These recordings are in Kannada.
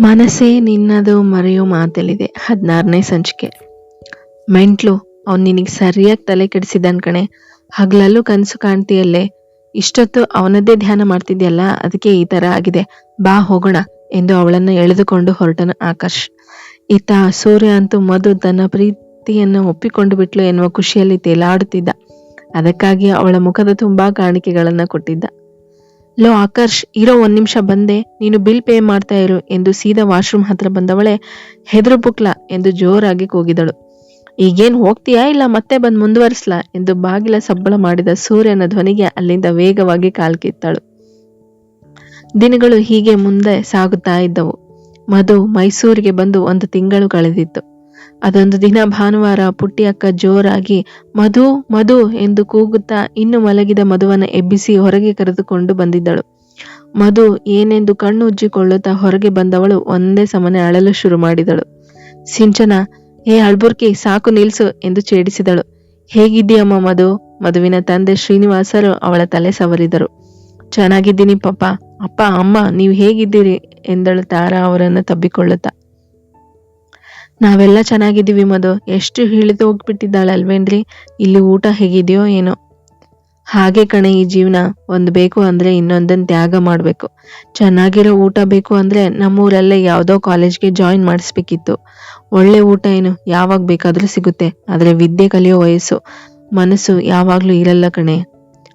ಮನಸ್ಸೇ ನಿನ್ನದು ಮರೆಯೋ ಮಾತಲ್ಲಿದೆ. ಹದಿನಾರನೇ ಸಂಚಿಕೆ. ಮೆಂಟ್ಲು, ಅವ್ನು ನಿನಗೆ ಸರಿಯಾಗಿ ತಲೆ ಕೆಡಿಸಿದ್ದಾನ ಕಣೆ. ಹಗಲಲ್ಲೂ ಕನಸು ಕಾಣ್ತೀಯಲ್ಲೇ. ಇಷ್ಟೊತ್ತು ಅವನದ್ದೇ ಧ್ಯಾನ ಮಾಡ್ತಿದ್ಯಲ್ಲ, ಅದಕ್ಕೆ ಈ ತರ ಆಗಿದೆ. ಬಾ, ಹೋಗೋಣ, ಎಂದು ಅವಳನ್ನು ಎಳೆದುಕೊಂಡು ಹೊರಟನು ಆಕಾಶ್. ಈತ ಸೂರ್ಯ ಅಂತೂ ಮಧು ತನ್ನ ಪ್ರೀತಿಯನ್ನು ಒಪ್ಪಿಕೊಂಡು ಬಿಟ್ಲು ಎನ್ನುವ ಖುಷಿಯಲ್ಲಿ ತೇಲಾಡುತ್ತಿದ್ದ. ಅದಕ್ಕಾಗಿ ಅವಳ ಮುಖದ ತುಂಬಾ ಕಾಣಿಕೆಗಳನ್ನ ಕೊಟ್ಟಿದ್ದ. ಲೋ ಆಕರ್ಷ್, ಇರೋ ಒಂದ್ ನಿಮಿಷ ಬಂದೆ, ನೀನು ಬಿಲ್ ಪೇ ಮಾಡ್ತಾ ಇರು ಎಂದು ಸೀದಾ ವಾಶ್ರೂಮ್ ಹತ್ರ ಬಂದವಳೆ ಹೆದರು ಪುಕ್ಲಾ ಎಂದು ಜೋರಾಗಿ ಕೂಗಿದಳು. ಈಗೇನ್ ಹೋಗ್ತೀಯಾ ಇಲ್ಲ ಮತ್ತೆ ಬಂದ್ ಮುಂದುವರಿಸ್ಲಾ ಎಂದು ಬಾಗಿಲ ಸಬ್ಬಳ ಮಾಡಿದ ಸೂರ್ಯನ ಧ್ವನಿಗೆ ಅಲ್ಲಿಂದ ವೇಗವಾಗಿ ಕಾಲ್ಕಿತ್ತಳು ದಿನಗಳು ಹೀಗೆ ಮುಂದೆ ಸಾಗುತ್ತಾ ಇದ್ದವು. ಮಧು ಮೈಸೂರಿಗೆ ಬಂದು ಒಂದು ತಿಂಗಳು ಕಳೆದಿತ್ತು. ಅದೊಂದು ದಿನ ಭಾನುವಾರ ಪುಟ್ಟಿ ಅಕ್ಕ ಜೋರಾಗಿ, ಮಧು ಮಧು ಎಂದು ಕೂಗುತ್ತಾ ಇನ್ನು ಮಲಗಿದ ಮಧುವನ್ನ ಎಬ್ಬಿಸಿ ಹೊರಗೆ ಕರೆದುಕೊಂಡು ಬಂದಿದ್ದಳು. ಮಧು ಏನೆಂದು ಕಣ್ಣು ಉಜ್ಜಿಕೊಳ್ಳುತ್ತಾ ಹೊರಗೆ ಬಂದವಳು ಒಂದೇ ಸಮನೆ ಅಳಲು ಶುರು ಮಾಡಿದಳು. ಸಿಂಚನ, ಏ ಅಳ್ಬುರ್ಕಿ, ಸಾಕು ನಿಲ್ಸು ಎಂದು ಛೇಡಿಸಿದಳು. ಹೇಗಿದ್ದೀಯಮ್ಮ ಮಧು? ಮಧುವಿನ ತಂದೆ ಶ್ರೀನಿವಾಸರು ಅವಳ ತಲೆ ಸವರಿದರು. ಚೆನ್ನಾಗಿದ್ದೀನಿ ಪಪ್ಪ ಅಪ್ಪ, ಅಮ್ಮ, ನೀವು ಹೇಗಿದ್ದೀರಿ? ಎಂದಳು ತಾರಾ ಅವರನ್ನು ತಬ್ಬಿಕೊಳ್ಳುತ್ತಾ. ನಾವೆಲ್ಲ ಚೆನ್ನಾಗಿದ್ದೀವಿ ಮಧು. ಎಷ್ಟು ಹಿಳಿದು ಹೋಗ್ಬಿಟ್ಟಿದ್ದಾಳಲ್ವೇನ್ರಿ ಇಲ್ಲಿ ಊಟ ಹೇಗಿದೆಯೋ ಏನೋ. ಹಾಗೆ ಕಣೆ ಈ ಜೀವನ. ಒಂದು ಬೇಕು ಅಂದ್ರೆ ಇನ್ನೊಂದನ್ನು ತ್ಯಾಗ ಮಾಡಬೇಕು. ಚೆನ್ನಾಗಿರೋ ಊಟ ಬೇಕು ಅಂದ್ರೆ ನಮ್ಮೂರಲ್ಲೇ ಯಾವುದೋ ಕಾಲೇಜ್ಗೆ ಜಾಯಿನ್ ಮಾಡಿಸ್ಬೇಕಿತ್ತು. ಒಳ್ಳೆ ಊಟ ಏನು? ಯಾವಾಗ ಬೇಕಾದ್ರೂ ಸಿಗುತ್ತೆ. ಆದ್ರೆ ವಿದ್ಯೆ ಕಲಿಯೋ ವಯಸ್ಸು. ಮನಸ್ಸು ಯಾವಾಗ್ಲೂ ಇರಲ್ಲ ಕಣೆ.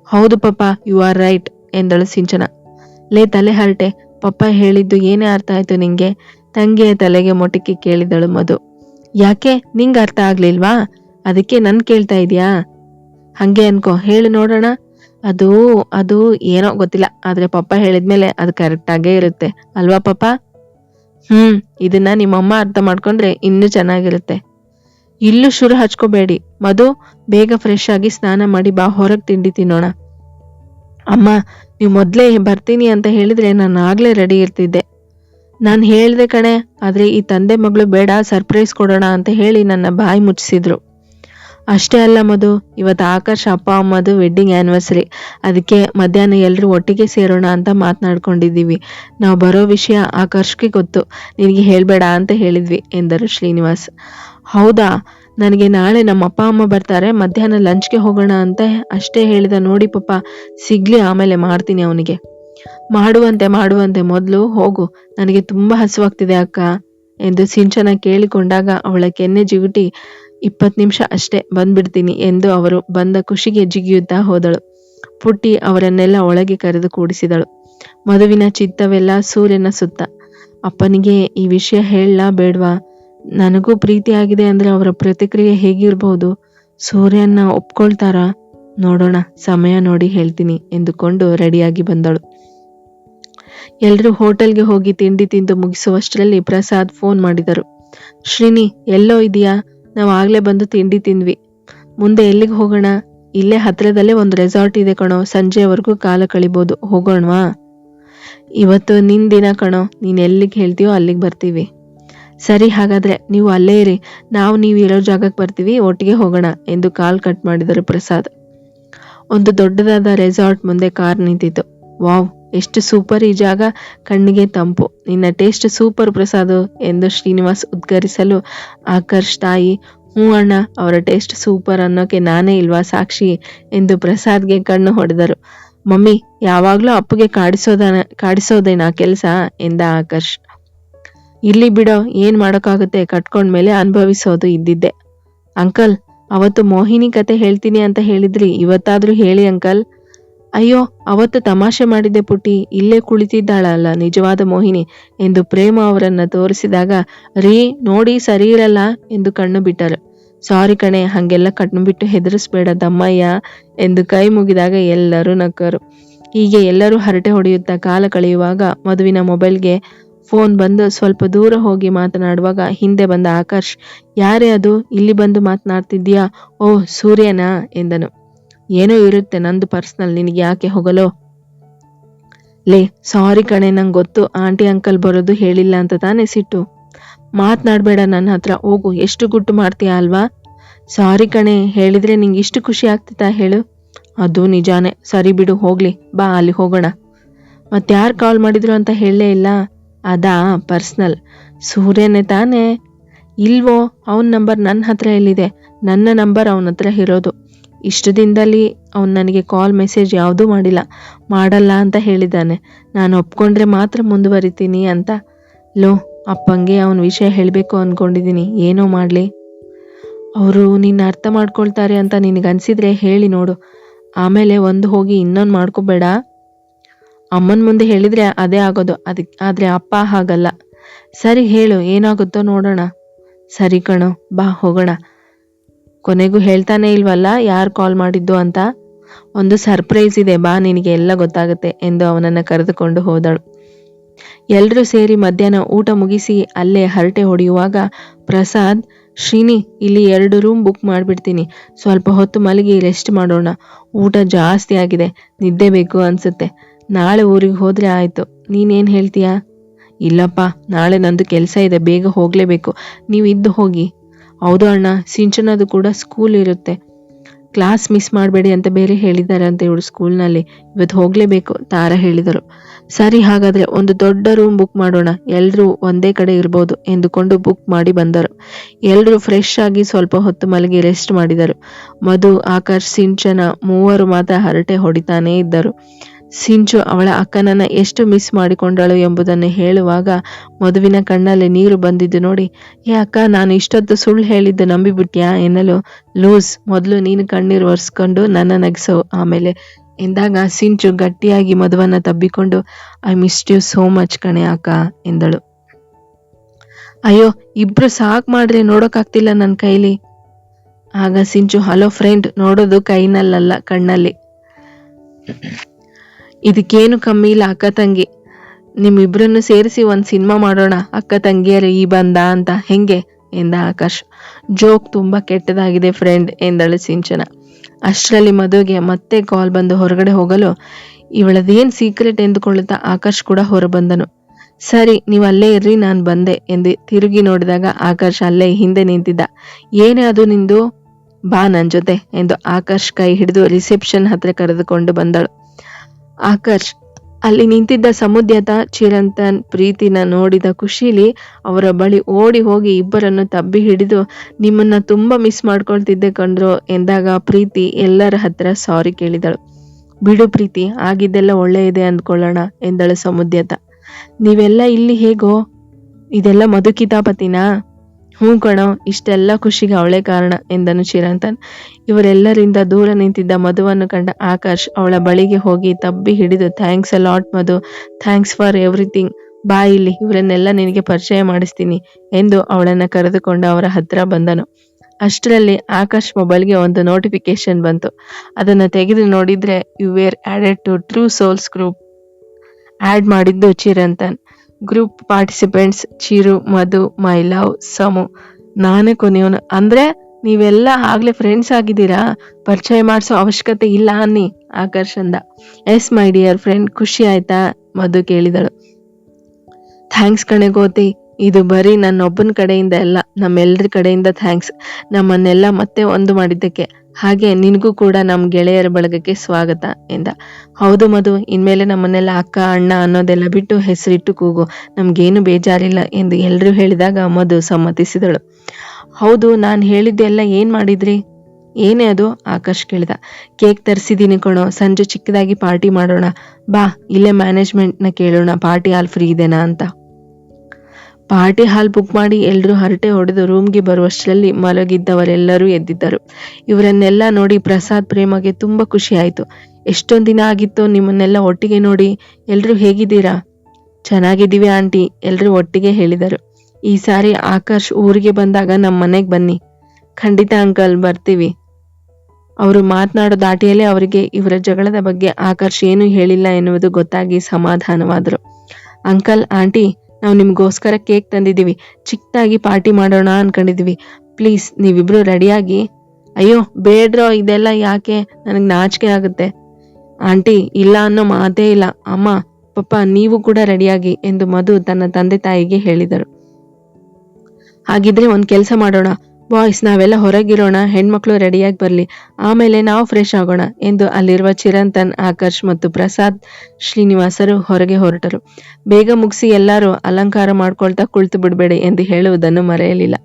ಹೌದು ಪಪ್ಪ ಯು ಆರ್ ರೈಟ್ ಎಂದಳು ಸಿಂಚನ. ಲೇ ತಲೆ ಹರಟೆ. ಪಪ್ಪ ಹೇಳಿದ್ದು ಏನೇ ಅರ್ಥ ಆಯ್ತು ನಿಂಗೆ? ತಂಗಿಯ ತಲೆಗೆ ಮೊಟಕಿ ಕೇಳಿದಳು ಮಧು. ಯಾಕೆ? ನಿಂಗೆ ಅರ್ಥ ಆಗ್ಲಿಲ್ವಾ? ಅದಕ್ಕೆ ನನ್ ಕೇಳ್ತಾ ಇದೀಯಾ? ಹಂಗೆ ಅನ್ಕೋ, ಹೇಳು ನೋಡೋಣ. ಅದು ಅದು ಏನೋ ಗೊತ್ತಿಲ್ಲ, ಆದ್ರೆ ಪಪ್ಪ ಹೇಳಿದ್ಮೇಲೆ ಅದು ಕರೆಕ್ಟಾಗೇ ಇರುತ್ತೆ, ಅಲ್ವಾ ಪಪ್ಪ? ಹ್ಮ್, ಇದನ್ನ ನಿಮ್ಮಮ್ಮ ಅರ್ಥ ಮಾಡ್ಕೊಂಡ್ರೆ ಇನ್ನೂ ಚೆನ್ನಾಗಿರುತ್ತೆ. ಇಲ್ಲೂ ಶುರು ಹಚ್ಕೋಬೇಡಿ. ಮಧು, ಬೇಗ ಫ್ರೆಶ್ ಆಗಿ ಸ್ನಾನ ಮಾಡಿ ಬಾ, ಹೊರಗ್ ತಿಂಡಿ ತಿನ್ನೋಣ. ಅಮ್ಮ, ನೀವು ಮೊದ್ಲೇ ಬರ್ತೀನಿ ಅಂತ ಹೇಳಿದ್ರೆ ನಾನು ಆಗ್ಲೇ ರೆಡಿ ಇರ್ತಿದ್ದೆ. ನಾನು ಹೇಳ್ದೆ ಕಣೆ, ಆದ್ರೆ ಈ ತಂದೆ ಮಗಳು ಬೇಡ ಸರ್ಪ್ರೈಸ್ ಕೊಡೋಣ ಅಂತ ಹೇಳಿ ನನ್ನ ಬಾಯಿ ಮುಚ್ಚಿಸಿದ್ರು. ಅಷ್ಟೇ ಅಲ್ಲ ಮಧು, ಇವತ್ತು ಆಕಾಶ್ ಅಪ್ಪ ಅಮ್ಮದು ವೆಡ್ಡಿಂಗ್ ಆ್ಯನಿವರ್ಸರಿ ಅದಕ್ಕೆ ಮಧ್ಯಾಹ್ನ ಎಲ್ಲರೂ ಒಟ್ಟಿಗೆ ಸೇರೋಣ ಅಂತ ಮಾತನಾಡ್ಕೊಂಡಿದ್ದೀವಿ. ನಾವು ಬರೋ ವಿಷಯ ಆಕರ್ಷ್ಗೆ ಗೊತ್ತು, ನಿನಗೆ ಹೇಳಬೇಡ ಅಂತ ಹೇಳಿದ್ವಿ, ಎಂದರು ಶ್ರೀನಿವಾಸ್. ಹೌದಾ, ನನಗೆ ನಾಳೆ ನಮ್ಮ ಅಪ್ಪ ಅಮ್ಮ ಬರ್ತಾರೆ, ಮಧ್ಯಾಹ್ನ ಲಂಚ್ಗೆ ಹೋಗೋಣ ಅಂತ ಅಷ್ಟೇ ಹೇಳಿದ, ನೋಡಿ ಪಪ್ಪ ಸಿಗ್ಲಿ ಆಮೇಲೆ ಮಾಡ್ತೀನಿ ಅವನಿಗೆ. ಮಾಡುವಂತೆ ಮಾಡುವಂತೆ ಮೊದಲು ಹೋಗು, ನನಗೆ ತುಂಬಾ ಹಸುವಾಗ್ತಿದೆ ಅಕ್ಕ ಎಂದು ಸಿಂಚನ ಕೇಳಿಕೊಂಡಾಗ ಅವಳ ಕೆನ್ನೆ ಜಿಗುಟಿ ಇಪ್ಪತ್ತು ನಿಮಿಷ ಅಷ್ಟೇ ಬಂದ್ಬಿಡ್ತೀನಿ ಎಂದು ಅವರು ಬಂದ ಖುಷಿಗೆ ಜಿಗಿಯುತ್ತಾ ಹೋದಳು. ಪುಟ್ಟಿ ಅವರನ್ನೆಲ್ಲ ಒಳಗೆ ಕರೆದು ಕೂಡಿಸಿದಳು. ಮಧುವಿನ ಚಿತ್ತವೆಲ್ಲ ಸೂರ್ಯನ ಸುತ್ತ. ಅಪ್ಪನಿಗೆ ಈ ವಿಷಯ ಹೇಳಲಾ ಬೇಡ್ವಾ? ನನಗೂ ಪ್ರೀತಿ ಆಗಿದೆ ಅಂದ್ರೆ ಅವರ ಪ್ರತಿಕ್ರಿಯೆ ಹೇಗಿರ್ಬೋದು? ಸೂರ್ಯನ ಒಪ್ಕೊಳ್ತಾರಾ? ನೋಡೋಣ, ಸಮಯ ನೋಡಿ ಹೇಳ್ತೀನಿ ಎಂದುಕೊಂಡು ರೆಡಿಯಾಗಿ ಬಂದಳು. ಎಲ್ರೂ ಹೋಟೆಲ್ಗೆ ಹೋಗಿ ತಿಂಡಿ ತಿಂದು ಮುಗಿಸುವಷ್ಟರಲ್ಲಿ ಪ್ರಸಾದ್ ಫೋನ್ ಮಾಡಿದರು. ಶ್ರೀನಿ, ಎಲ್ಲೋ ಇದೆಯಾ? ನಾವು ಆಗ್ಲೇ ಬಂದು ತಿಂಡಿ ತಿಂದ್ವಿ. ಮುಂದೆ ಎಲ್ಲಿಗೆ ಹೋಗೋಣ? ಇಲ್ಲೇ ಹತ್ರದಲ್ಲೇ ಒಂದು ರೆಸಾರ್ಟ್ ಇದೆ ಕಣೋ, ಸಂಜೆವರೆಗೂ ಕಾಲ ಕಳಿಬೋದು. ಹೋಗೋಣವಾ? ಇವತ್ತು ನಿನ್ ದಿನ ಕಣೋ, ನೀನ್ ಎಲ್ಲಿಗೆ ಹೇಳ್ತೀಯೋ ಅಲ್ಲಿಗೆ ಬರ್ತೀವಿ. ಸರಿ, ಹಾಗಾದ್ರೆ ನೀವು ಅಲ್ಲೇ ಇರಿ. ನಾವು ನೀವು ಇರೋ ಜಾಗಕ್ಕೆ ಬರ್ತೀವಿ, ಒಟ್ಟಿಗೆ ಹೋಗೋಣ ಎಂದು ಕಾಲ್ ಕಟ್ ಮಾಡಿದರು ಪ್ರಸಾದ್. ಒಂದು ದೊಡ್ಡದಾದ ರೆಸಾರ್ಟ್ ಮುಂದೆ ಕಾರ್ ನಿಂತಿತ್ತು. ವಾವ್ ಎಷ್ಟು ಸೂಪರ್ ಈ ಜಾಗ. ಕಣ್ಣಿಗೆ ತಂಪು. ನಿನ್ನ ಟೇಸ್ಟ್ ಸೂಪರ್ ಪ್ರಸಾದ್ ಎಂದು ಶ್ರೀನಿವಾಸ್ ಉದ್ಗರಿಸಲು ಆಕರ್ಷ್ ತಾಯಿ, ಹ್ಞೂ ಅಣ್ಣ, ಅವರ ಟೇಸ್ಟ್ ಸೂಪರ್ ಅನ್ನೋಕೆ ನಾನೇ ಇಲ್ವಾ ಸಾಕ್ಷಿ ಎಂದು ಪ್ರಸಾದ್ಗೆ ಕಣ್ಣು ಹೊಡೆದರು. ಮಮ್ಮಿ, ಯಾವಾಗಲೂ ಅಪ್ಪಗೆ ಕಾಡಿಸೋದ ಕಾಡಿಸೋದೇನಾ ಕೆಲಸ? ಎಂದ ಆಕರ್ಷ್. ಇಲ್ಲಿ ಬಿಡೋ, ಏನು ಮಾಡೋಕ್ಕಾಗುತ್ತೆ? ಕಟ್ಕೊಂಡ್ಮೇಲೆ ಅನುಭವಿಸೋದು ಇದ್ದಿದ್ದೆ. ಅಂಕಲ್, ಅವತ್ತು ಮೋಹಿನಿ ಕತೆ ಹೇಳ್ತೀನಿ ಅಂತ ಹೇಳಿದ್ರಿ. ಇವತ್ತಾದ್ರೂ ಹೇಳಿ ಅಂಕಲ್. ಅಯ್ಯೋ, ಅವತ್ತು ತಮಾಷೆ ಮಾಡಿದ್ದೆ ಪುಟ್ಟಿ. ಇಲ್ಲೇ ಕುಳಿತಿದ್ದಾಳಲ್ಲ ನಿಜವಾದ ಮೋಹಿನಿ ಎಂದು ಪ್ರೇಮ ಅವರನ್ನ ತೋರಿಸಿದಾಗ, ರೀ, ನೋಡಿ ಸರಿ ಇರಲ್ಲ ಎಂದು ಕಣ್ಣು ಬಿಟ್ಟರು. ಸಾರಿ ಕಣೆ, ಹಂಗೆಲ್ಲ ಕಣ್ಣು ಬಿಟ್ಟು ಹೆದರಿಸ್ಬೇಡ ದಮ್ಮಯ್ಯ ಎಂದು ಕೈ ಮುಗಿದಾಗ ಎಲ್ಲರೂ ನಕ್ಕರು. ಹೀಗೆ ಎಲ್ಲರೂ ಹರಟೆ ಹೊಡೆಯುತ್ತಾ ಕಾಲ ಕಳೆಯುವಾಗ ಮದುವಿನ ಮೊಬೈಲ್ಗೆ ಫೋನ್ ಬಂದು ಸ್ವಲ್ಪ ದೂರ ಹೋಗಿ ಮಾತನಾಡುವಾಗ ಹಿಂದೆ ಬಂದ ಆಕರ್ಷ್, ಯಾರೇ ಅದು, ಇಲ್ಲಿ ಬಂದು ಮಾತನಾಡ್ತಿದ್ಯಾ ಓ ಸೂರ್ಯನಾ ಎಂದನು. ಏನೋ ಇರುತ್ತೆ ನಂದು ಪರ್ಸ್ನಲ್, ನಿನಗೆ ಯಾಕೆ ಹೋಗಲೋ? ಲೇ, ಸಾರಿ ಕಣೆ, ನಂಗೆ ಗೊತ್ತು, ಆಂಟಿ, ಅಂಕಲ್ ಬರೋದು ಹೇಳಿಲ್ಲ ಅಂತ ತಾನೇ ಸಿಟ್ಟು. ಮಾತನಾಡಬೇಡ ನನ್ನ ಹತ್ರ, ಹೋಗು, ಎಷ್ಟು ಗುಟ್ಟು ಮಾಡ್ತೀಯ ಅಲ್ವಾ? ಸಾರಿ ಕಣೆ, ಹೇಳಿದ್ರೆ ನಿಂಗೆ ಇಷ್ಟು ಖುಷಿ ಆಗ್ತಿತ್ತಾ ಹೇಳು? ಅದು ನಿಜಾನೇ, ಸರಿ ಬಿಡು, ಹೋಗ್ಲಿ, ಬಾ, ಅಲ್ಲಿ ಹೋಗೋಣ. ಮತ್ತಾರು ಕಾಲ್ ಮಾಡಿದ್ರು ಅಂತ ಹೇಳಲೇ ಇಲ್ಲ. ಅದಾ, ಪರ್ಸ್ನಲ್. ಸೂರ್ಯನೇ ತಾನೇ. ಇಲ್ವೋ, ಅವನ ನಂಬರ್ ನನ್ನ ಹತ್ರ ಎಲ್ಲಿದೆ? ನನ್ನ ನಂಬರ್ ಅವನ ಹತ್ರ ಇರೋದು. ಇಷ್ಟು ದಿನದಲ್ಲಿ ಅವನು ನನಗೆ ಕಾಲ್ ಮೆಸೇಜ್ ಯಾವುದೂ ಮಾಡಿಲ್ಲ. ಮಾಡಲ್ಲ ಅಂತ ಹೇಳಿದ್ದಾನೆ. ನಾನು ಒಪ್ಕೊಂಡ್ರೆ ಮಾತ್ರ ಮುಂದುವರಿತೀನಿ ಅಂತ. ಲೋ, ಅಪ್ಪಂಗೆ ಅವನ ವಿಷಯ ಹೇಳಬೇಕು ಅಂದ್ಕೊಂಡಿದ್ದೀನಿ ಏನೋ ಮಾಡಲಿ. ಅವರು ನಿನ್ನ ಅರ್ಥ ಮಾಡ್ಕೊಳ್ತಾರೆ ಅಂತ ನಿನಗನ್ಸಿದ್ರೆ ಹೇಳಿ ನೋಡು. ಆಮೇಲೆ ಒಂದು ಹೋಗಿ ಇನ್ನೊಂದು ಮಾಡ್ಕೋಬೇಡ. ಅಮ್ಮನ ಮುಂದೆ ಹೇಳಿದರೆ ಅದೇ ಆಗೋದು. ಅದಕ್ಕೆ ಆದರೆ ಅಪ್ಪ ಹಾಗಲ್ಲ. ಸರಿ ಹೇಳು, ಏನಾಗುತ್ತೋ ನೋಡೋಣ. ಸರಿ ಕಣೋ, ಬಾ ಹೋಗೋಣ. ಕೊನೆಗೂ ಹೇಳ್ತಾನೆ ಇಲ್ವಲ್ಲ, ಯಾರು ಕಾಲ್ ಮಾಡಿದ್ದು ಅಂತ? ಒಂದು ಸರ್ಪ್ರೈಸ್ ಇದೆ, ಬಾ, ನಿನಗೆ ಎಲ್ಲ ಗೊತ್ತಾಗುತ್ತೆ ಎಂದು ಅವನನ್ನು ಕರೆದುಕೊಂಡು ಹೋದಳು. ಎಲ್ಲರೂ ಸೇರಿ ಮಧ್ಯಾಹ್ನ ಊಟ ಮುಗಿಸಿ ಅಲ್ಲೇ ಹರಟೆ ಹೊಡೆಯುವಾಗ ಪ್ರಸಾದ್, ಶ್ರೀನಿ, ಇಲ್ಲಿ ಎರಡು ರೂಮ್ ಬುಕ್ ಮಾಡಿಬಿಡ್ತೀನಿ. ಸ್ವಲ್ಪ ಹೊತ್ತು ಮಲಗಿ ರೆಸ್ಟ್ ಮಾಡೋಣ. ಊಟ ಜಾಸ್ತಿ ಆಗಿದೆ, ನಿದ್ದೆ ಬೇಕು ಅನ್ಸುತ್ತೆ. ನಾಳೆ ಊರಿಗೆ ಹೋದರೆ ಆಯಿತು. ನೀನೇನು ಹೇಳ್ತೀಯಾ? ಇಲ್ಲಪ್ಪ, ನಾಳೆ ನಂದು ಕೆಲಸ ಇದೆ, ಬೇಗ ಹೋಗಲೇಬೇಕು. ನೀವು ಇದ್ದು ಹೋಗಿ. ಹೌದು ಅಣ್ಣ, ಸಿಂಚನದು ಕೂಡ ಸ್ಕೂಲ್ ಇರುತ್ತೆ. ಕ್ಲಾಸ್ ಮಿಸ್ ಮಾಡಬೇಡಿ ಅಂತ ಬೇರೆ ಹೇಳಿದ್ದಾರೆ ಅಂತ ಇವಳು ಸ್ಕೂಲ್ನಲ್ಲಿ ಇವತ್ತು ಹೋಗಲೇಬೇಕು ತಾರ ಹೇಳಿದರು. ಸರಿ, ಹಾಗಾದ್ರೆ ಒಂದು ದೊಡ್ಡ ರೂಮ್ ಬುಕ್ ಮಾಡೋಣ. ಎಲ್ಲರೂ ಒಂದೇ ಕಡೆ ಇರ್ಬೋದು ಎಂದುಕೊಂಡು ಬುಕ್ ಮಾಡಿ ಬಂದರು. ಎಲ್ಲರೂ ಫ್ರೆಶ್ ಆಗಿ ಸ್ವಲ್ಪ ಹೊತ್ತು ಮಲಗಿ ರೆಸ್ಟ್ ಮಾಡಿದರು. ಮಧು, ಆಕಾಶ್, ಸಿಂಚನ ಮೂವರು ಮಾತ್ರ ಹರಟೆ ಹೊಡಿತಾನೇ ಇದ್ದರು. ಸಿಂಚು ಅವಳ ಅಕ್ಕನನ್ನ ಎಷ್ಟು ಮಿಸ್ ಮಾಡಿಕೊಂಡಳು ಎಂಬುದನ್ನು ಹೇಳುವಾಗ ಮಧುವಿನ ಕಣ್ಣಲ್ಲಿ ನೀರು ಬಂದಿದ್ದು ನೋಡಿ, ಏ ಅಕ್ಕ, ನಾನು ಇಷ್ಟೊತ್ತು ಸುಳ್ಳು ಹೇಳಿದ್ದು ನಂಬಿಬಿಟ್ಯಾ? ಎನ್ನಲು, ಲೂಸ್, ಮೊದಲು ನೀನು ಕಣ್ಣೀರು ಒರೆಸ್ಕೊಂಡು ನನ್ನ ನಗಿಸೋ. ಆಮೇಲೆ, ಎಂದಾಗ ಸಿಂಚು ಗಟ್ಟಿಯಾಗಿ ಮದುವನ್ನ ತಬ್ಬಿಕೊಂಡು, I missed you so much ಕಣೆ ಅಕ್ಕ, ಎಂದಳು. ಅಯ್ಯೋ, ಇಬ್ರು ಸಾಕ್ ಮಾಡ್ರಿ ನೋಡೋಕ್ಕಾಗ್ತಿಲ್ಲ ನನ್ನ ಕೈಲಿ. ಆಗ ಸಿಂಚು, ಹಲೋ ಫ್ರೆಂಡ್, ನೋಡೋದು ಕೈನಲ್ಲಲ್ಲ ಕಣ್ಣಲ್ಲಿ. ಇದಕ್ಕೇನು ಕಮ್ಮಿ ಇಲ್ಲ, ಅಕ್ಕ ತಂಗಿ. ನಿಮ್ಮಿಬ್ರನ್ನು ಸೇರಿಸಿ ಒಂದು ಸಿನಿಮಾ ಮಾಡೋಣ, ಅಕ್ಕ ತಂಗಿಯರು, ಈ ಬಂದ ಅಂತ. ಹೆಂಗೆ? ಎಂದ ಆಕಾಶ್. ಜೋಕ್ ತುಂಬಾ ಕೆಟ್ಟದಾಗಿದೆ ಫ್ರೆಂಡ್, ಎಂದಳು ಸಿಂಚನ. ಅಷ್ಟರಲ್ಲಿ ಮಧುಗೆ ಮತ್ತೆ ಕಾಲ್ ಬಂದು ಹೊರಗಡೆ ಹೋಗಲು, ಇವಳದೇನು ಸೀಕ್ರೆಟ್? ಎಂದುಕೊಳ್ಳುತ್ತಾ ಆಕಾಶ್ ಕೂಡ ಹೊರಬಂದನು. ಸರಿ ನೀವು ಅಲ್ಲೇ ಇರ್ರಿ, ನಾನು ಬಂದೆ, ಎಂದು ತಿರುಗಿ ನೋಡಿದಾಗ ಆಕಾಶ್ ಅಲ್ಲೇ ಹಿಂದೆ ನಿಂತಿದ್ದ. ಏನೇ ಅದು ನಿಂದು? ಬಾ ನನ್ನ ಜೊತೆ, ಎಂದು ಆಕಾಶ್ ಕೈ ಹಿಡಿದು ರಿಸೆಪ್ಷನ್ ಹತ್ರ ಕರೆದುಕೊಂಡು ಬಂದಳು. ಆಕಾಶ್ ಅಲ್ಲಿ ನಿಂತಿದ್ದ ಸಮುದ್ಯತ ಚಿರಂತನ್ ಪ್ರೀತಿನ ನೋಡಿದ ಖುಷಿಲಿ ಅವರ ಬಳಿ ಓಡಿ ಹೋಗಿ ಇಬ್ಬರನ್ನು ತಬ್ಬಿ ಹಿಡಿದು, ನಿಮ್ಮನ್ನ ತುಂಬಾ ಮಿಸ್ ಮಾಡ್ಕೊಳ್ತಿದ್ದೆ ಕಂಡ್ರು ಎಂದಾಗ ಪ್ರೀತಿ ಎಲ್ಲರ ಹತ್ರ ಸಾರಿ ಕೇಳಿದಳು. ಬಿಡು ಪ್ರೀತಿ, ಆಗಿದ್ದೆಲ್ಲ ಒಳ್ಳೆ ಇದೆ ಅಂದ್ಕೊಳ್ಳೋಣ ಎಂದಳು ಸಮುದ್ಯತ ನೀವೆಲ್ಲ ಇಲ್ಲಿ ಹೇಗೋ? ಇದೆಲ್ಲ ಮಧು ಕಿತಾಪತಿನಾ ಹ್ಞೂ ಕಣ, ಇಷ್ಟೆಲ್ಲ ಖುಷಿಗೆ ಅವಳೇ ಕಾರಣ ಎಂದನು ಚಿರಂತನ್. ಇವರೆಲ್ಲರಿಂದ ದೂರ ನಿಂತಿದ್ದ ಮಧುವನ್ನು ಕಂಡ ಆಕಾಶ್ ಅವಳ ಬಳಿಗೆ ಹೋಗಿ ತಬ್ಬಿ ಹಿಡಿದು, thanks a lot Madhu, thanks for everything. ಬಾ ಇಲ್ಲಿ, ಇವರನ್ನೆಲ್ಲ ನಿನಗೆ ಪರಿಚಯ ಮಾಡಿಸ್ತೀನಿ, ಎಂದು ಅವಳನ್ನ ಕರೆದುಕೊಂಡು ಅವರ ಹತ್ರ ಬಂದನು. ಅಷ್ಟರಲ್ಲಿ ಆಕಾಶ್ ಮೊಬೈಲ್ಗೆ ಒಂದು ನೋಟಿಫಿಕೇಶನ್ ಬಂತು. ಅದನ್ನು ತೆಗೆದು ನೋಡಿದ್ರೆ, you were added to true souls group. Add ಮಾಡಿದ್ದು Chirantan. Group participants Chiru Madhu my love Samu ನಾನೇ ಕೊನೆಯವನು. ಅಂದ್ರೆ ನೀವೆಲ್ಲ ಆಗಲೇ ಫ್ರೆಂಡ್ಸ್ ಆಗಿದ್ದೀರಾ? ಪರಿಚಯ ಮಾಡಿಸೋ ಅವಶ್ಯಕತೆ ಇಲ್ಲ ಅನ್ನಿ ಆಕರ್ಷಂದ. ಎಸ್ ಮೈ ಡಿಯರ್ ಫ್ರೆಂಡ್ ಖುಷಿ ಆಯ್ತಾ? ಮಧು ಕೇಳಿದಳು. ಥ್ಯಾಂಕ್ಸ್ ಕಣೆ ಗೋತಿ ಇದು ಬರೀ ನನ್ನೊಬ್ಬನ ಕಡೆಯಿಂದ ಎಲ್ಲ ನಮ್ಮೆಲ್ಲರ ಕಡೆಯಿಂದ ಥ್ಯಾಂಕ್ಸ್ ನಮ್ಮನ್ನೆಲ್ಲ ಮತ್ತೆ ಒಂದು ಮಾಡಿದ್ದಕ್ಕೆ. ಹಾಗೆ ನಿನಗೂ ಕೂಡ ನಮ್ಮ ಗೆಳೆಯರ ಬಳಗಕ್ಕೆ ಸ್ವಾಗತ ಎಂದ. ಹೌದು ಮಧು, ಇನ್ಮೇಲೆ ನಮ್ಮನ್ನೆಲ್ಲ ಅಕ್ಕ, ಅಣ್ಣ ಅನ್ನೋದೆಲ್ಲ ಬಿಟ್ಟು ಹೆಸರಿಟ್ಟು ಕೂಗು. ನಮ್ಗೇನು ಬೇಜಾರಿಲ್ಲ ಎಂದು ಎಲ್ಲರೂ ಹೇಳಿದಾಗ ಮಧು ಸಮ್ಮತಿಸಿದಳು. ಹೌದು, ನಾನು ಹೇಳಿದ್ದೆಲ್ಲ ಏನು ಮಾಡಿದ್ರಿ? ಏನೇ ಅದು? ಆಕಾಶ್ ಕೇಳಿದ. ಕೇಕ್ ತರಿಸಿದ್ದೀನಿ ಕಣೋ, ಸಂಜೆ ಚಿಕ್ಕದಾಗಿ ಪಾರ್ಟಿ ಮಾಡೋಣ. ಬಾ, ಇಲ್ಲೇ ಮ್ಯಾನೇಜ್ಮೆಂಟ್ನ ಕೇಳೋಣ, ಪಾರ್ಟಿ ಆಲ್ ಫ್ರೀ ಇದೆನಾ ಅಂತ. ಪಾರ್ಟಿ ಹಾಲ್ ಬುಕ್ ಮಾಡಿ ಎಲ್ಲರೂ ಹರಟೆ ಹೊಡೆದು ರೂಮ್ಗೆ ಬರುವಷ್ಟರಲ್ಲಿ ಮಲಗಿದ್ದವರೆಲ್ಲರೂ ಎದ್ದಿದ್ದರು. ಇವರನ್ನೆಲ್ಲ ನೋಡಿ ಪ್ರಸಾದ್ ಪ್ರೇಮಗೆ ತುಂಬಾ ಖುಷಿ ಆಯ್ತು. ಎಷ್ಟೊಂದ್ ದಿನ ಆಗಿತ್ತು ನಿಮ್ಮನ್ನೆಲ್ಲ ಒಟ್ಟಿಗೆ ನೋಡಿ. ಎಲ್ಲರೂ ಹೇಗಿದ್ದೀರಾ? ಚೆನ್ನಾಗಿದ್ದೀವಿ ಆಂಟಿ ಎಲ್ಲರೂ ಒಟ್ಟಿಗೆ ಹೇಳಿದರು. ಈ ಸಾರಿ ಆಕರ್ಷ್ ಊರಿಗೆ ಬಂದಾಗ ನಮ್ಮ ಮನೆಗೆ ಬನ್ನಿ. ಖಂಡಿತ ಅಂಕಲ್, ಬರ್ತೀವಿ. ಅವರು ಮಾತನಾಡೋ ದಾಟಿಯಲ್ಲೇ ಅವರಿಗೆ ಇವರ ಜಗಳದ ಬಗ್ಗೆ ಆಕರ್ಷ್ ಏನು ಹೇಳಿಲ್ಲ ಎನ್ನುವುದು ಗೊತ್ತಾಗಿ ಸಮಾಧಾನವಾದರು. ಅಂಕಲ್, ಆಂಟಿ ನಾವು ನಿಮಗೋಸ್ಕರ ಕೇಕ್ ತಂದಿದ್ದೀವಿ. ಚಿಕ್ಕದಾಗಿ ಪಾರ್ಟಿ ಮಾಡೋಣ ಅನ್ಕೊಂಡಿದೀವಿ ಪ್ಲೀಸ್, ನೀವಿಬ್ರು ರೆಡಿಯಾಗಿ. ಅಯ್ಯೋ, ಬೇಡ್ರೋ, ಇದೆಲ್ಲ ಯಾಕೆ? ನನಗೆ ನಾಚಿಕೆ ಆಗುತ್ತೆ. ಆಂಟಿ, ಇಲ್ಲ ಅನ್ನೋ ಮಾತೇ ಇಲ್ಲ. ಅಮ್ಮ, ಪಪ್ಪ, ನೀವು ಕೂಡ ರೆಡಿಯಾಗಿ ಎಂದು ಮಧು ತನ್ನ ತಂದೆ ತಾಯಿಗೆ ಹೇಳಿದರು. ಹಾಗಿದ್ರೆ ಒಂದ್ ಕೆಲಸ ಮಾಡೋಣ. ಬಾಯ್ಸ್, ನಾವೆಲ್ಲ ಹೊರಗಿರೋಣ, ಹೆಣ್ಮಕ್ಳು ರೆಡಿಯಾಗಿ ಬರಲಿ. ಆಮೇಲೆ ನಾವು ಫ್ರೆಶ್ ಆಗೋಣ ಎಂದು ಅಲ್ಲಿರುವ ಚಿರಂತನ್, ಆಕರ್ಷ್ ಮತ್ತು ಪ್ರಸಾದ್ ಶ್ರೀನಿವಾಸರು ಹೊರಗೆ ಹೊರಟರು. ಬೇಗ ಮುಗಿಸಿ ಎಲ್ಲರೂ ಅಲಂಕಾರ ಮಾಡ್ಕೊಳ್ತಾ ಕುಳಿತು ಬಿಡಬೇಡಿ ಎಂದು ಹೇಳುವುದನ್ನು ಮರೆಯಲಿಲ್ಲ.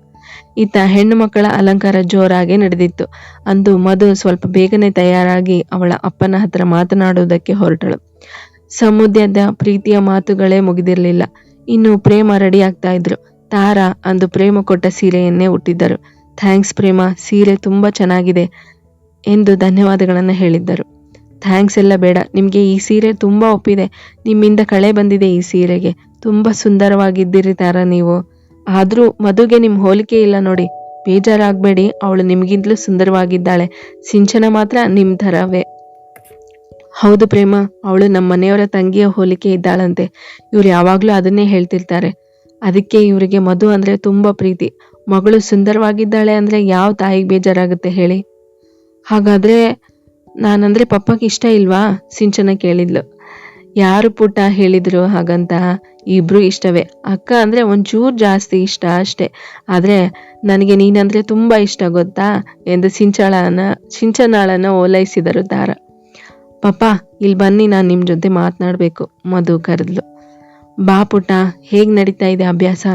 ಇತ್ತ ಹೆಣ್ಣು ಮಕ್ಕಳ ಅಲಂಕಾರ ಜೋರಾಗಿ ನಡೆದಿತ್ತು. ಅಂದು ಮಧು ಸ್ವಲ್ಪ ಬೇಗನೆ ತಯಾರಾಗಿ ಅವಳ ಅಪ್ಪನ ಹತ್ರ ಮಾತನಾಡುವುದಕ್ಕೆ ಹೊರಟಳು. ಸಮುದ್ರದ ಪ್ರೀತಿಯ ಮಾತುಗಳೇ ಮುಗಿದಿರಲಿಲ್ಲ. ಇನ್ನು ಪ್ರೇಮ ರೆಡಿ ಆಗ್ತಾ ಇದ್ರು. ತಾರಾ ಅಂದು ಪ್ರೇಮ ಕೊಟ್ಟ ಸೀರೆಯನ್ನೇ ಉಟ್ಟಿದ್ದರು. ಥ್ಯಾಂಕ್ಸ್ ಪ್ರೇಮ, ಸೀರೆ ತುಂಬ ಚೆನ್ನಾಗಿದೆ ಎಂದು ಧನ್ಯವಾದಗಳನ್ನು ಹೇಳಿದ್ದರು. ಥ್ಯಾಂಕ್ಸ್ ಎಲ್ಲ ಬೇಡ, ನಿಮಗೆ ಈ ಸೀರೆ ತುಂಬ ಒಪ್ಪಿದೆ. ನಿಮ್ಮಿಂದ ಕಳೆ ಬಂದಿದೆ ಈ ಸೀರೆಗೆ. ತುಂಬ ಸುಂದರವಾಗಿದ್ದೀರಿ ತಾರಾ ನೀವು. ಆದರೂ ಮಧುಗೆ ನಿಮ್ಮ ಹೋಲಿಕೆ ಇಲ್ಲ ನೋಡಿ. ಬೇಜಾರಾಗಬೇಡಿ, ಅವಳು ನಿಮಗಿಂತಲೂ ಸುಂದರವಾಗಿದ್ದಾಳೆ. ಸಿಂಚನ ಮಾತ್ರ ನಿಮ್ಮ ಥರವೇ. ಹೌದು ಪ್ರೇಮ, ಅವಳು ನಮ್ಮ ಮನೆಯವರ ತಂಗಿಯ ಹೋಲಿಕೆ ಇದ್ದಾಳಂತೆ. ಇವ್ರು ಯಾವಾಗಲೂ ಅದನ್ನೇ ಹೇಳ್ತಿರ್ತಾರೆ. ಅದಕ್ಕೆ ಇವರಿಗೆ ಮಧು ಅಂದರೆ ತುಂಬ ಪ್ರೀತಿ. ಮಗಳು ಸುಂದರವಾಗಿದ್ದಾಳೆ ಅಂದರೆ ಯಾವ ತಾಯಿಗೆ ಬೇಜಾರಾಗುತ್ತೆ ಹೇಳಿ. ಹಾಗಾದರೆ ನಾನಂದರೆ ಪಪ್ಪಕ್ಕೆ ಇಷ್ಟ ಇಲ್ವಾ? ಸಿಂಚನ ಕೇಳಿದ್ಲು. ಯಾರು ಪುಟ್ಟ ಹೇಳಿದ್ರು ಹಾಗಂತ ಇಬ್ರು ಇಷ್ಟವೇ. ಅಕ್ಕ ಅಂದರೆ ಒಂಚೂರು ಜಾಸ್ತಿ ಇಷ್ಟ ಅಷ್ಟೇ. ಆದರೆ ನನಗೆ ನೀನಂದರೆ ತುಂಬ ಇಷ್ಟ ಗೊತ್ತಾ? ಎಂದು ಸಿಂಚಳನ, ಸಿಂಚನಾಳನ್ನು ಓಲೈಸಿದರು ದಾರ. ಪಪ್ಪ ಇಲ್ಲಿ ಬನ್ನಿ ನಾನು ನಿಮ್ಮ ಜೊತೆ ಮಾತನಾಡಬೇಕು, ಮಧು ಕರೆದ್ಲು. ಬಾ ಪುಟ್ಟ, ಹೇಗೆ ನಡೀತಾ ಇದೆ ಅಭ್ಯಾಸ?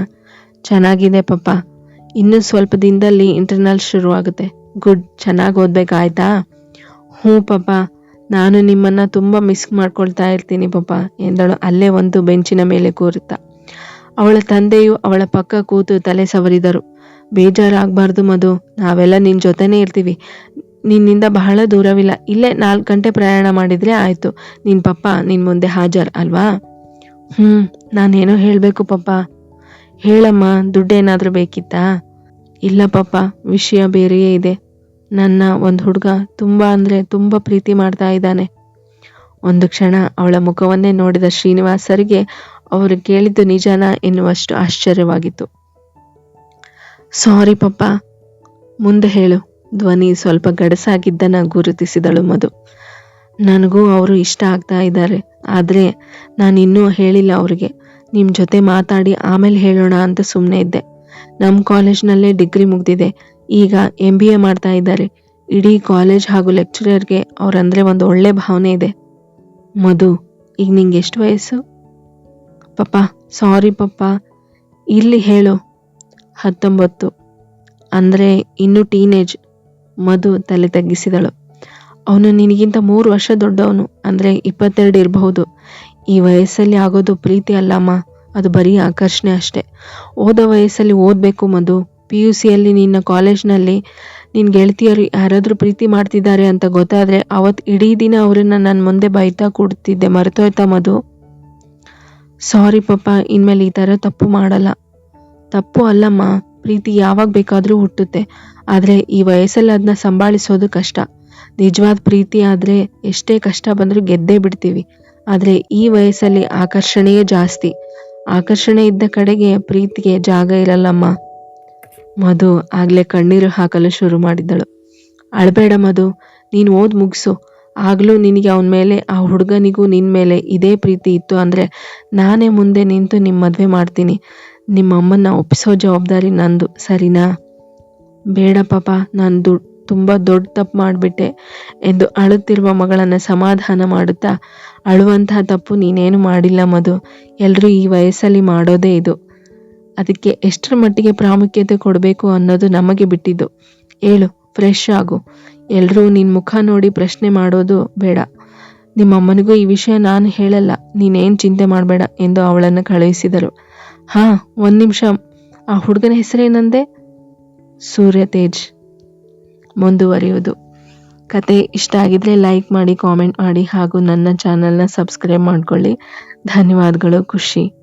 ಚೆನ್ನಾಗಿದೆ ಪಪ್ಪ. ಇನ್ನು ಸ್ವಲ್ಪ ದಿನದಲ್ಲಿ ಇಂಟರ್ನಲ್ ಶುರುವಾಗುತ್ತೆ. ಗುಡ್, ಚೆನ್ನಾಗಿ ಓದ್ಬೇಕಾಯ್ತಾ ಹ್ಞೂ ಪಪ್ಪ. ನಾನು ನಿಮ್ಮನ್ನು ತುಂಬ ಮಿಸ್ ಮಾಡ್ಕೊಳ್ತಾ ಇರ್ತೀನಿ ಪಪ್ಪ, ಎಂದಳು ಅಲ್ಲೇ ಒಂದು ಬೆಂಚಿನ ಮೇಲೆ ಕೂರುತ್ತಾ. ಅವಳ ತಂದೆಯು ಅವಳ ಪಕ್ಕ ಕೂತು ತಲೆ ಸವರಿದರು. ಬೇಜಾರಾಗಬಾರ್ದು ಮಧು, ನಾವೆಲ್ಲ ನಿನ್ನ ಜೊತೆನೇ ಇರ್ತೀವಿ. ನಿನ್ನಿಂದ ಬಹಳ ದೂರವಿಲ್ಲ. ಇಲ್ಲೇ ನಾಲ್ಕು ಗಂಟೆ ಪ್ರಯಾಣ ಮಾಡಿದರೆ ಆಯಿತು. ನಿನ್ನ ಪಪ್ಪ ನಿನ್ನ ಮುಂದೆ ಹಾಜರ್, ಅಲ್ವಾ? ಹ್ಞೂ ನಾನೇನೋ ಹೇಳಬೇಕು ಪಾಪ. ಹೇಳಮ್ಮ, ದುಡ್ಡೇನಾದರೂ ಬೇಕಿತ್ತಾ? ಇಲ್ಲ ಪಾಪ, ವಿಷಯ ಬೇರೆಯೇ ಇದೆ. ನನ್ನ ಒಂದು ಹುಡುಗ ತುಂಬ ಅಂದರೆ ತುಂಬ ಪ್ರೀತಿ ಮಾಡ್ತಾ ಇದ್ದಾನೆ. ಒಂದು ಕ್ಷಣ ಅವಳ ಮುಖವನ್ನೇ ನೋಡಿದ ಶ್ರೀನಿವಾಸರಿಗೆ ಅವರು ಕೇಳಿದ್ದು ನಿಜಾನ ಎನ್ನುವಷ್ಟು ಆಶ್ಚರ್ಯವಾಗಿತ್ತು. ಸಾರಿ ಪಪ್ಪ ಮುಂದೆ ಹೇಳು. ಧ್ವನಿ ಸ್ವಲ್ಪ ಗಡಸಾಗಿದ್ದನ ಗುರುತಿಸಿದಳು ಮಧು. ನನಗೂ ಅವರು ಇಷ್ಟ ಆಗ್ತಾ ಇದ್ದಾರೆ. ಆದರೆ ನಾನು ಇನ್ನೂ ಹೇಳಿಲ್ಲ ಅವರಿಗೆ. ನಿಮ್ಮ ಜೊತೆ ಮಾತಾಡಿ ಆಮೇಲೆ ಹೇಳೋಣ ಅಂತ ಸುಮ್ಮನೆ ಇದ್ದೆ. ನಮ್ಮ ಕಾಲೇಜ್ನಲ್ಲೇ ಡಿಗ್ರಿ ಮುಗ್ದಿದೆ. ಈಗ ಎಂ ಬಿ ಎ ಮಾಡ್ತಾ ಇದ್ದಾರೆ. ಇಡೀ ಕಾಲೇಜ್ ಹಾಗೂ ಲೆಕ್ಚರರ್ಗೆ ಅವರಂದರೆ ಒಂದು ಒಳ್ಳೆ ಭಾವನೆ ಇದೆ. ಮಧು, ಈಗ ನಿಂಗೆ ಎಷ್ಟು ವಯಸ್ಸು? ಪಪ್ಪ, ಸಾರಿ ಪಪ್ಪ. ಇಲ್ಲಿ ಹೇಳು. ಹತ್ತೊಂಬತ್ತು. ಅಂದರೆ ಇನ್ನೂ ಟೀನೇಜ್. ಮಧು ತಲೆ ತಗ್ಗಿಸಿದಳು. ಅವನು ನಿನಗಿಂತ ಮೂರು ವರ್ಷ ದೊಡ್ಡವನು, ಅಂದರೆ ಇಪ್ಪತ್ತೆರಡು ಇರಬಹುದು. ಈ ವಯಸ್ಸಲ್ಲಿ ಆಗೋದು ಪ್ರೀತಿ ಅಲ್ಲಮ್ಮ, ಅದು ಬರೀ ಆಕರ್ಷಣೆ ಅಷ್ಟೆ. ಓದೋ ವಯಸ್ಸಲ್ಲಿ ಓದಬೇಕು ಮಧು. ಪಿ ಯು ಸಿಯಲ್ಲಿ ನಿನ್ನ ಕಾಲೇಜ್ನಲ್ಲಿ ನಿನ್ನ ಗೆಳತಿಯರು ಯಾರಾದರೂ ಪ್ರೀತಿ ಮಾಡ್ತಿದ್ದಾರೆ ಅಂತ ಗೊತ್ತಾದರೆ ಅವತ್ತು ಇಡೀ ದಿನ ಅವರನ್ನು ನನ್ನ ಮುಂದೆ ಬೈತಾ ಕೂಡ್ತಿದ್ದೆ. ಮರೆತೋಯ್ತಾ ಮಧು? ಸಾರಿ ಪಾಪ ಇನ್ಮೇಲೆ ಈ ಥರ ತಪ್ಪು ಮಾಡಲ್ಲ. ತಪ್ಪು ಅಲ್ಲಮ್ಮ, ಪ್ರೀತಿ ಯಾವಾಗ ಬೇಕಾದರೂ ಹುಟ್ಟುತ್ತೆ. ಆದರೆ ಈ ವಯಸ್ಸಲ್ಲಿ ಅದನ್ನ ಸಂಭಾಳಿಸೋದು ಕಷ್ಟ. ನಿಜವಾದ ಪ್ರೀತಿ ಆದರೆ ಎಷ್ಟೇ ಕಷ್ಟ ಬಂದರೂ ಗೆದ್ದೇ ಬಿಡ್ತೀವಿ. ಆದರೆ ಈ ವಯಸ್ಸಲ್ಲಿ ಆಕರ್ಷಣೆಯೇ ಜಾಸ್ತಿ. ಆಕರ್ಷಣೆ ಇದ್ದ ಕಡೆಗೆ ಪ್ರೀತಿಗೆ ಜಾಗ ಇರಲ್ಲಮ್ಮ. ಮಧು ಆಗಲೇ ಕಣ್ಣೀರು ಹಾಕಲು ಶುರು ಮಾಡಿದಳು. ಅಳಬೇಡ ಮಧು, ನೀನು ಓದ್ ಮುಗಿಸು. ಆಗಲೂ ನಿನಗೆ ಅವನ ಮೇಲೆ, ಆ ಹುಡುಗನಿಗೂ ನಿನ್ನ ಮೇಲೆ ಇದೇ ಪ್ರೀತಿ ಇತ್ತು ಅಂದರೆ ನಾನೇ ಮುಂದೆ ನಿಂತು ನಿಮ್ಮ ಮದುವೆ ಮಾಡ್ತೀನಿ. ಅಮ್ಮನ್ನ ಒಪ್ಪಿಸೋ ಜವಾಬ್ದಾರಿ ನಂದು, ಸರಿನಾ? ಬೇಡ ಪಾಪ, ನಾನು ದುಡ್ಡು ತುಂಬ ದೊಡ್ಡ ತಪ್ಪು ಮಾಡಿಬಿಟ್ಟೆ ಎಂದು ಅಳುತ್ತಿರುವ ಮಗಳನ್ನು ಸಮಾಧಾನ ಮಾಡುತ್ತಾ, ಅಳುವಂತಹ ತಪ್ಪು ನೀನೇನು ಮಾಡಿಲ್ಲ ಮಧು. ಎಲ್ಲರೂ ಈ ವಯಸ್ಸಲ್ಲಿ ಮಾಡೋದೇ ಇದು. ಅದಕ್ಕೆ ಎಷ್ಟರ ಮಟ್ಟಿಗೆ ಪ್ರಾಮುಖ್ಯತೆ ಕೊಡಬೇಕು ಅನ್ನೋದು ನಮಗೆ ಬಿಟ್ಟಿದ್ದು. ಹೇಳು ಫ್ರೆಶ್ ಆಗು. ಎಲ್ಲರೂ ನಿನ್ನ ಮುಖ ನೋಡಿ ಪ್ರಶ್ನೆ ಮಾಡೋದು ಬೇಡ. ನಿಮ್ಮ ಅಮ್ಮನಿಗೂ ಈ ವಿಷಯ ನಾನು ಹೇಳಲ್ಲ. ನೀನೇನು ಚಿಂತೆ ಮಾಡಬೇಡ ಎಂದು ಅವಳನ್ನು ಕಳುಹಿಸಿದರು. ಹಾಂ, ಒಂದು ನಿಮಿಷ. ಆ ಹುಡುಗನ ಹೆಸರೇನಂದೆ? ಸೂರ್ಯ ತೇಜ್. ಮುಂದುವರಿಯುವುದು. ಕತೆ ಇಷ್ಟ ಆಗಿದ್ರೆ ಲೈಕ್ ಮಾಡಿ, ಕಾಮೆಂಟ್ ಮಾಡಿ ಹಾಗೂ ನನ್ನ ಚಾನಲ್ನ ಸಬ್ಸ್ಕ್ರೈಬ್ ಮಾಡ್ಕೊಳ್ಳಿ. ಧನ್ಯವಾದಗಳು, ಖುಷಿ.